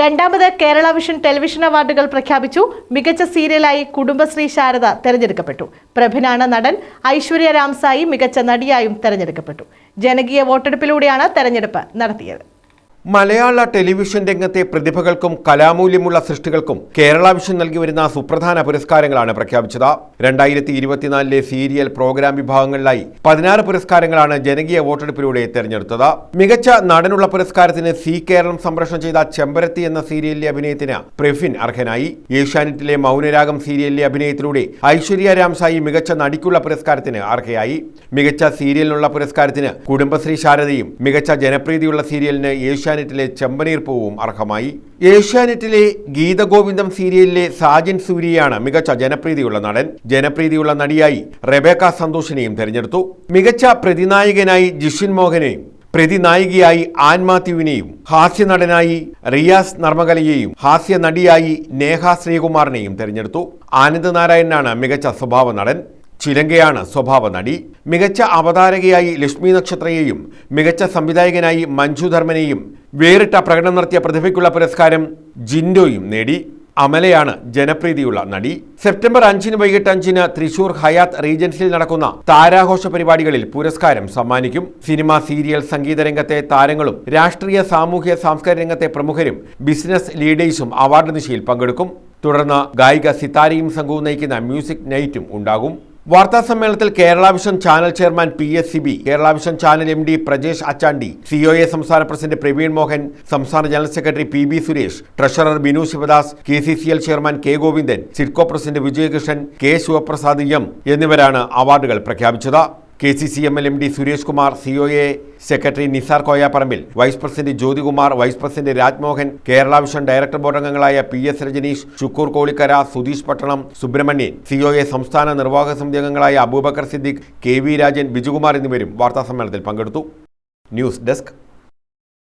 രണ്ടാമത് Kerala vision television അവാർഡുകൾ പ്രഖ്യാപിച്ചു. മികച്ച സീരിയലായി കുടുംബശ്രീ ശാരദ തെരഞ്ഞെടുക്കപ്പെട്ടു. പ്രഭിനാണ് നടൻ ഐശ്വര്യ രാംസായി മികച്ച നടിയായും തെരഞ്ഞെടുക്കപ്പെട്ടു. ജനകീയ വോട്ടെടുപ്പിലൂടെയാണ് തെരഞ്ഞെടുപ്പ് നടത്തിയത്. മലയാള ടെലിവിഷൻ രംഗത്തെ പ്രതിഭകൾക്കും കലാമൂല്യമുള്ള സൃഷ്ടികൾക്കും കേരള വിഷൻ നൽകി വരുന്ന സുപ്രധാന പുരസ്കാരങ്ങളാണ് പ്രഖ്യാപിച്ചത്. രണ്ടായിരത്തി ഇരുപത്തിനാലിലെ സീരിയൽ പ്രോഗ്രാം വിഭാഗങ്ങളിലായി പതിനാറ് പുരസ്കാരങ്ങളാണ് ജനകീയ വോട്ടെടുപ്പിലൂടെ തെരഞ്ഞെടുത്തത്. മികച്ച നടനുള്ള പുരസ്കാരത്തിന് സി കേരളം സംപ്രേഷണം ചെയ്ത ചെമ്പരത്തി എന്ന സീരിയലിലെ അഭിനയത്തിന് പ്രഫിൻ അർഹനായി. ഏഷ്യാനെറ്റിലെ മൗനരാഗം സീരിയലിലെ അഭിനയത്തിലൂടെ ഐശ്വര്യ രാംസായി മികച്ച നടിക്കുള്ള പുരസ്കാരത്തിന് അർഹയായി. മികച്ച സീരിയലിനുള്ള പുരസ്കാരത്തിന് കുടുംബശ്രീ ശാരദയും മികച്ച ജനപ്രീതിയുള്ള സീരിയലിന് ഏഷ്യാനെറ്റിലെ ചെമ്പനീർ പൂവും അർഹമായി. ഏഷ്യാനെറ്റിലെ ഗീതഗോവിന്ദം സീരിയലിലെ സാജൻ സൂര്യയാണ് മികച്ച ജനപ്രീതിയുള്ള നടൻ. ജനപ്രീതിയുള്ള നടിയായി റെബേക്ക സന്തോഷിനെയും തിരഞ്ഞെടുത്തു. മികച്ച പ്രതിനായകനായി ജിഷിൻ മോഹനെയും പ്രതിനായികയായി ആൻ മാത്യുവിനെയും ഹാസ്യനടനായി റിയാസ് നർമ്മകലയെയും ഹാസ്യ നടിയായി നേഹ ശ്രീകുമാറിനെയും തിരഞ്ഞെടുത്തു. ആനന്ദ് നാരായണനാണ് മികച്ച സ്വഭാവ നടൻ. ചിലങ്കയാണ് സ്വഭാവ നടി. മികച്ച അവതാരകയായി ലക്ഷ്മി നക്ഷത്രയെയും മികച്ച സംവിധായകനായി മഞ്ജു ധർമ്മനെയും വേറിട്ട പ്രകടനം നടത്തിയ പ്രതിഭയ്ക്കുള്ള പുരസ്കാരം ജിൻഡോയും നേടി. അമലയാണ് ജനപ്രീതിയുള്ള നടി. സെപ്റ്റംബർ അഞ്ചിന് വൈകിട്ട് അഞ്ചിന് തൃശൂർ ഹയാത്ത് റീജൻസിൽ നടക്കുന്ന താരാഘോഷ പരിപാടികളിൽ പുരസ്കാരം സമ്മാനിക്കും. സിനിമ സീരിയൽ സംഗീത രംഗത്തെ താരങ്ങളും രാഷ്ട്രീയ സാമൂഹ്യ സാംസ്കാരിക രംഗത്തെ പ്രമുഖരും ബിസിനസ് ലീഡേഴ്സും അവാർഡ് നിശയിൽ പങ്കെടുക്കും. തുടർന്ന് ഗായിക സിതാരയും സംഘവും നയിക്കുന്ന മ്യൂസിക് നൈറ്റും ഉണ്ടാകും. വാർത്താ സമ്മേളനത്തിൽ Kerala Vision channel chairman P S C B Kerala Vision channel M D Prajesh Achandi C O A സംസ്ഥാന പ്രസിഡന്റ് പ്രവീൺ മോഹൻ സംസ്ഥാന general secretary P B Suresh treasurer Binu Sivadas K C C L chairman K Govindan SIDCO president Vijayakrishnan K Sivaprasad M എന്നിവരാണ് അവാർഡുകൾ പ്രഖ്യാപിച്ചത്. K C C M L M D Suresh Kumar C O A secretary Nisar Koyaparambil vice president Jyothikumar vice president Rajmohan Kerala Vision director board അംഗങ്ങളായ P S Rajanish Shukoor Kolikkara Sudheesh Pattanam Subrahmanyan C O A സംസ്ഥാന നിർവാഹക സമിതി അംഗങ്ങളായ Abubakar Siddique K V Rajan Bijukumar എന്നിവരും വാർത്താസമ്മേളനത്തിൽ പങ്കെടുത്തു. News desk